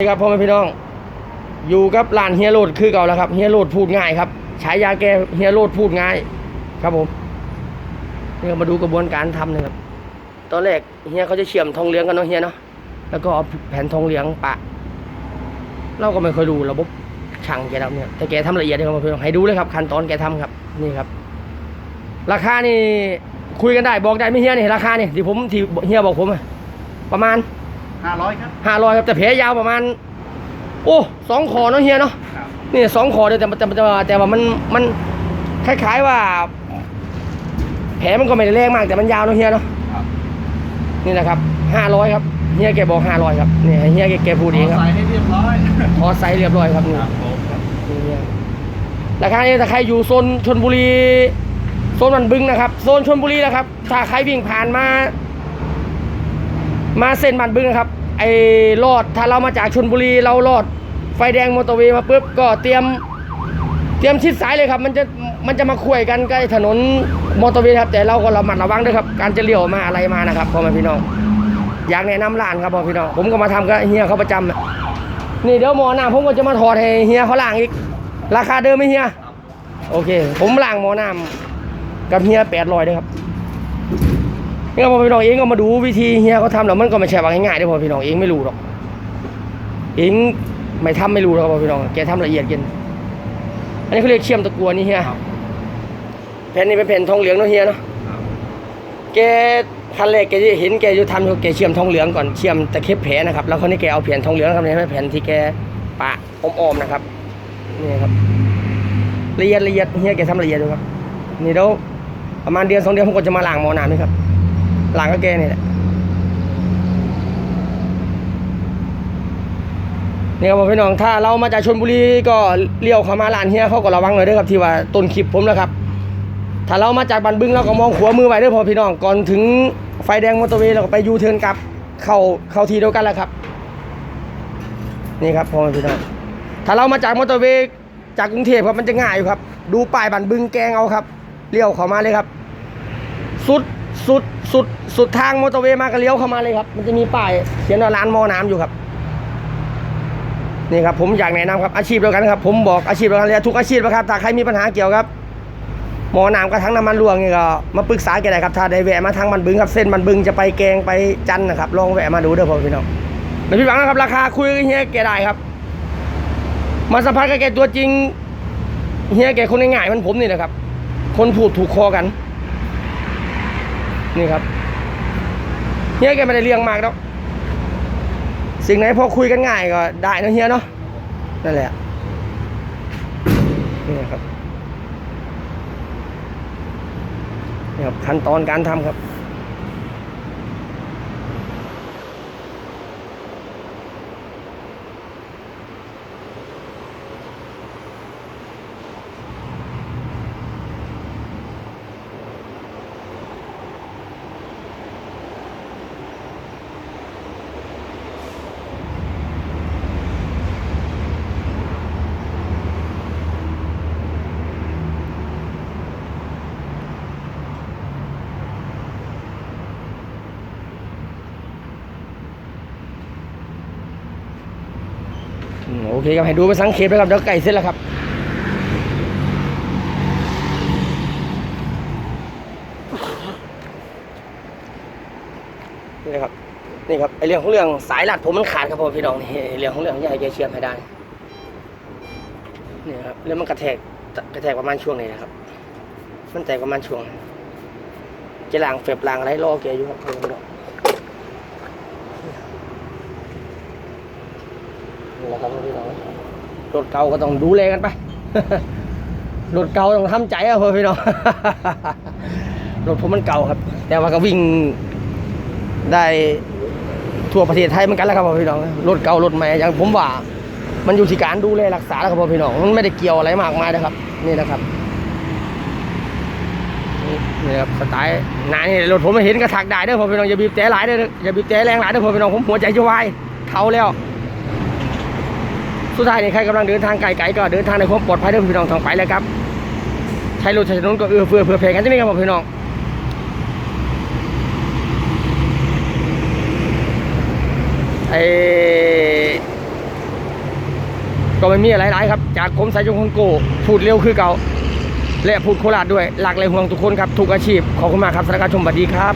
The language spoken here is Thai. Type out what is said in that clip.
นี่ครับพ่อแม่พี่น้อง อยู่กับร้านเฮียโรดคือเก่าแล้วครับเฮียโรดพูดง่ายครับฉายาแกเฮียโรดพูดง่าย ครับผมนี่มาดูกระบวนการทำนะครับ ตอนแรกเฮียเขาจะเชื่อมทองเหลืองกันเนาะเฮียเนาะแล้วก็เอาแผ่นทองเหลืองปะ เราก็ไม่เคยรู้ระบบช่างแกทำเนี่ยแต่แกทำละเอียดเลยครับพ่อแม่พี่น้องให้ดูเลยครับ ขั้นตอนแกทำครับ นี่ครับ ราคานี่คุยกันได้บอกได้ไม่เฮียนี่ราคานี่ที่ผมที่เฮียบอกผมอะประมาณ ห้าร้อยครับห้าร้อยครับแต่แผลยาวประมาณ โอ้สองคอเนาะเฮียเนาะครับนี่สองคอเดียวแต่แต่แต่แต่แต่ว่ามันมันคล้ายๆว่า แผลมันก็ไม่ได้แรงมากแต่มันยาวเนาะเฮียเนาะครับนี่นะครับห้าร้อยครับเฮียแกบอกห้าร้อยครับนี่เฮียแกแกพูดเองครับใส่ให้เรียบร้อยพอไซส์เรียบร้อยครับนี่ครับผมครับนี่เฮียราคานี้ถ้าใครอยู่โซนชนบุรีโซนมันบึงนะครับโซนชนบุรีนะครับถ้าใครวิ่งผ่านมา มาเส้นมันบึงนะครับ ไอ้ลอดถ้าเรามาจากชนบุรีเราลอด ไฟแดงมอเตอร์เวย์มาปุ๊บก็เตรียมเตรียมชิดซ้ายเลยครับ มันจะมันจะมาคุยกันใกล้ถนนมอเตอร์เวย์ครับแต่เราก็ระมัดระวังด้วยครับ การจะเลี้ยวมาอะไรมานะครับพ่อแม่พี่น้อง อยากแนะนำร้านครับพ่อพี่น้องผมก็มาทำกับเฮียเขาประจำอะนี่เดี๋ยวหมอหน้าผมก็จะมาถอดให้เฮียเขาล้างอีก ราคาเดิมไหมเฮียโอเค ผมล้างหมอน้ำกับเฮียแปดร้อยด้วยครับ นี่ก็พอพี่น้องเองก็มาดูวิธีเฮียเขาทำแล้วมันก็ไม่ใช่ว่าง่ายๆเด้อพอพี่น้องเองไม่รู้หรอก เองไม่ทำไม่รู้หรอกครับพอพี่น้องแกทำละเอียดเกินอันนี้เขาเรียกเชื่อมตะกัวนี่เฮียครับแผ่นนี้เป็นแผ่นทองเหลืองเนาะเฮียเนาะครับแกคันแรกแกจะเห็นแกอยู่ทำแกเชื่อมทองเหลืองก่อนเชื่อมตะเข็บแผลนะครับแล้วคนนี้แกเอาแผ่นทองเหลืองครับนี่แผ่นที่แกปะอ้อมๆนะครับนี่ครับละเอียดละเอียดเฮียแกทำละเอียดดูครับนี่เดี๋ยวประมาณเดือนสองเดือนผมก็จะมาล้างหมอน้ำนี่ครับ หล้างก็แกนี่แหละนี่ครับผมพี่น้องถ้าเรามาจากชลบุรีก็เลี้ยวเข้ามาร้านเฮียเขาก็ระวังหน่อยด้วยครับที่ว่าต้นคลิปผมแล้วครับ ถ้าเรามาจากบันบึงเราก็มองขวามือไว้ด้วยพอพี่น้องก่อนถึงไฟแดงมอเตอร์เวย์เราก็ไปยูเทิร์นกลับเข้าเข้าทีเดียวกันแล้วครับ นี่ครับพอพี่น้องถ้าเรามาจากมอเตอร์เวย์จากกรุงเทพครับมันจะง่ายอยู่ครับ ดูป้ายบันบึงแกงเอาครับเลี้ยวเข้ามาเลยครับ สุด สุดสุดสุดทางมอเตอร์เวย์มาก็เลี้ยวเข้ามาเลยครับ มันจะมีป้ายเขียนว่าร้านหมอน้ำอยู่ครับ นี่ครับผมอยากแนะนำครับอาชีพเดียวกันครับ ผมบอกอาชีพเดียวกันเลยทุกอาชีพนะครับถ้าใครมีปัญหาเกี่ยวกับหมอน้ำกับทั้งน้ำมันรวงนี่ก็มาปรึกษาแกได้ครับถ้าได้แวะมาทางมันบึงครับเส้นมันบึงจะไปแกงไปจันนะครับลองแวะมาดูเด้อพ่อพี่น้องไม่ผิดหวังนะครับราคาคุยเฮียแกได้ครับ มาสัมภาษณ์กับแกตัวจริงเฮียแกคนง่ายๆมันผมนี่นะครับ คนพูดถูกคอกัน นี่ครับเฮียแกไม่ได้เลี้ยงมากแล้วสิ่งไหนพอคุยกันง่ายก็ได้นะเฮียเนาะนั่นแหละนี่ครับนี่ครับขั้นตอนการทำครับ โอเคครับให้ดูไปสังเกตนะครับเดี๋ยวไก่เสร็จแล้วครับนี่นะครับนี่ครับไอเรื่องของเรื่องสายหลัดผมมันขาดครับผมพี่น้องนี่เรื่องของเรื่องอยากให้แกเชื่อมให้ได้นี่ครับแล้วมันกระแทกกระแทกประมาณช่วงนี้นะครับ มันแตกประมาณช่วงจะล้างเฟบล้างอะไรรอแกอยู่ครับพี่น้อง นะครับพี่น้องรถเก่าก็ต้องดูแลกันไปรถเก่าต้องทำใจอะพี่น้องรถผมมันเก่าครับ แต่ว่าก็วิ่งได้ทั่วประเทศไทยเหมือนกันแล้วครับพี่น้องรถเก่ารถใหม่อย่างผมว่า มันอยู่ที่การดูแลรักษาแล้วครับพี่น้องมันไม่ได้เกี่ยวอะไรมากมายนะครับ นี่นะครับนี่ครับสไตล์นานี่รถผมไม่เห็นกระถักได้เด้อพี่น้องอย่าบีบแต่หลายเด้ออย่าบีบแต่แรงหลายเด้อพี่น้องผมหัวใจจะวายเท่าแล้ว สุดท้ายนี่ใครกำลังเดินทางไกลๆก็เดินทางในความปลอดภัยเด้อพี่น้องทางไปเลยครับ ใช้รถใช้ถนนก็เอื้อเฟื้อเผื่อแผ่กันที่นี่ครับผมพี่น้องไอ้ก็ไม่มีอะไรหลายครับ จากผมสายจงคนโกพูดเร็วคือเก่า และพูดโคราชด้วยหลากหลยห่วงทุกคนครับทุกอาชีพขอบคุณมากครับสำหรับการชมสวัสดีครับ